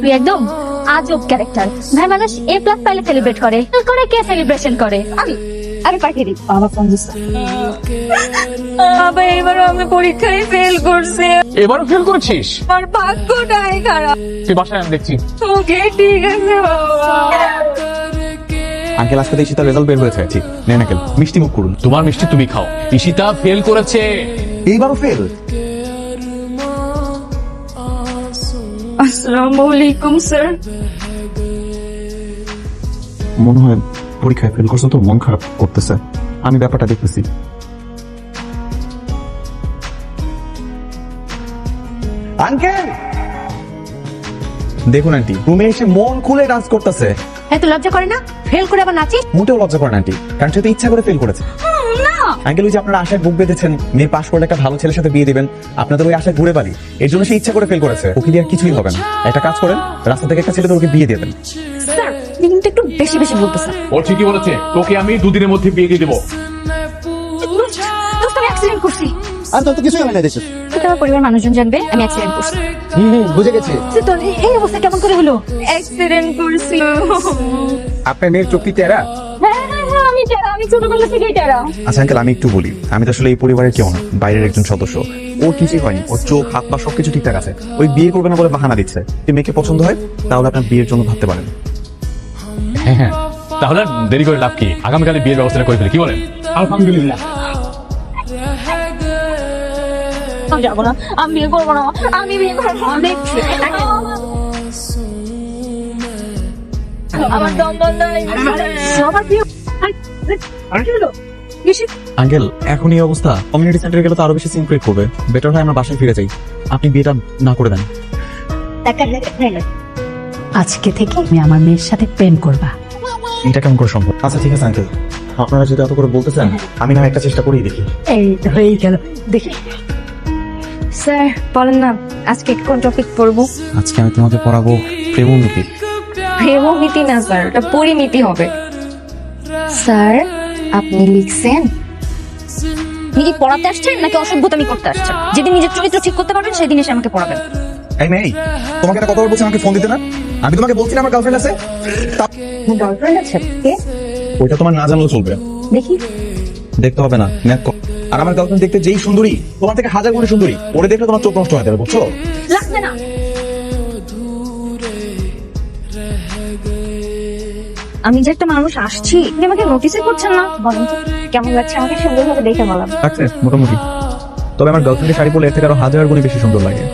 তুই একদম আজব ক্যারেক্টার ভাই মানুষ এ প্লাস পাইলে সেলিব্রেট করে। করে কে সেলিব্রেশন করে? আমি আমি পাঠিয়ে দিই। বাবা ফোন দিচ্ছে বাবা এবারও আমি পরীক্ষায় ফেল করছি। এবারও ফেল করেছিস? আমার ভাগ্যটাই খারাপ। তুই বাসায় আমি দেখছি। ওকে ঠিক আছে বাবা। আঙ্কেল আজকে রেজাল্ট বের হয়েছে ঠিক। নেন আঙ্কেল মিষ্টি মুখ করুন। তোমার মিষ্টি তুমি খাও। ঈশিতা ফেল করেছে। এইবারও ফেল আসসালামু আলাইকুম স্যার মনে হয় পরীক্ষায় ফেল করছ তো মন খারাপ করতেছে। আমি ব্যাপারটা দেখতেছি। আঙ্কেল! দেখুন আন্টি। রুমে এসে মন খুলে ডান্স করতেছে। হ্যাঁ তো লজ্জা করে না? ফেল করে আবার নাচিস? মোটেও লজ্জা করেন আন্টি। কারণ সে তো ইচ্ছা করে ফেল করেছে। না। আঙ্কেল ওই যে আপনারা আশায় বুক বেঁধেছেন মেয়ে পাশ করলে একটা ভালো ছেলের সাথে বিয়ে দিবেন আপনাদের ওই আশায় ঘুরে বাড়ি এর জন্য সে ইচ্ছা করে ফেল করেছে। ওকে দিয়ে আর কিছুই হবে না। একটা কাজ করেন রাস্তা থেকে একটা ছেলে ওকে বিয়ে দিয়ে দেন। স্যার আপনি কিন্তু একটু বেশি বেশি বলতেছেন ও ঠিকই বলেছে। তোকে আমি দুদিনের মধ্যে বিয়ে দিয়ে দেবো। দোস্ত আমি অ্যাক্সিডেন্ট করছি। আর তোর তো কিছুই হয় না দেশে এটা আমার পরিবার মানুষজন জানবে আমি অ্যাক্সিডেন্ট করছি। হুম হুম, বুঝে গেছি। তো এই- অবস্থা কেমন করে হলো? অ্যাক্সিডেন্ট করছি আপনার মেয়ের চোখটি তেরা আমি টেরা আমি ছোটবেলা থেকেই টেরা আচ্ছা আঙ্কেল আমি একটু বলি। আমি তো আসলে এই পরিবারের কেউ না বাইরের একজন সদস্য। ওর কিছুই হয়নি। ওর চোখ হাত পা সবকিছু ঠিকঠাক আছে। ওই বিয়ে করবে না বলে বাহানা দিচ্ছে। যদি মেয়েকে পছন্দ হয় তাহলে আপনার বিয়ের জন্য ভাবতে পারেন। হ্যাঁ হ্যাঁ। তাহলে আর দেরি করে লাভ কি? আগামীকালে বিয়ের ব্যবস্থা করে ফেলি কি বলেন? আলহামদুলিল্লাহ। আমি যাব না আমি বিয়ে করব না আমি বিয়ে করব। আমার দম বন্ধ সবার বিয়ে? আঙ্কেল এখন এই অবস্থা। কমিউনিটি সেন্টারে গেলে তো আরও বেশি সিনক্রেট করবে। বেটার হয় আমরা বাসায় ফিরে যাই। আপনি বিয়েটা না করে দেন। আজকে থেকে তুমি আমার মেয়ের সাথে প্রেম করবা। এটা কেমন করে সম্ভব? আচ্ছা ঠিক আছে আঙ্কেল আপনারা যদি এত করে বলতে চান আমি না একটা চেষ্টা করেই দেখি। এই হয়েই গেল। দেখি। স্যার বলেন না আজকে কোন টপিক পড়ব? আজকে আমি তোমাকে পড়াবো প্রেমনীতি প্রেমনীতি না স্যার এটা পরিমিতি হবে। স্যার আপনি লিখছেন? আপনি কি পড়াতে আসছেন নাকি অসভ্যতামি করতে আসছেন? যেদিন নিজের চরিত্র ঠিক করতে পারবেন সেদিন এসে আমাকে পড়াবেন। এই মেয়ে তোমাকে একটা কথা বলছি আমাকে ফোন দিতে না? আমি তোমাকে বলছি না আমার গার্লফ্রেন্ড আছে? গার্লফ্রেন্ড আছে কে ওইটা তোমার না জানলেও চলবে। দেখি। দেখতে হবে না ম্যাথ কর। আর আমার গার্লফ্রেন্ড দেখতে যেই সুন্দরী তোমার থেকে হাজার গুণে সুন্দরী ওরে দেখলে তোমার চোখ নষ্ট হয়ে যাবে বুঝছ? লাগবে না। আমি যে একটা মানুষ আসছি আপনি আমাকে নোটিসই করছেন না। বলেন তো, কেমন লাগছে? আমাকে সুন্দরভাবে দেখে বলাম আচ্ছা মোটামুটি। তবে আমার গার্লফ্রেন্ডের শাড়ি পরলে এর থেকে আরও হাজার গুণে বেশি সুন্দর লাগে।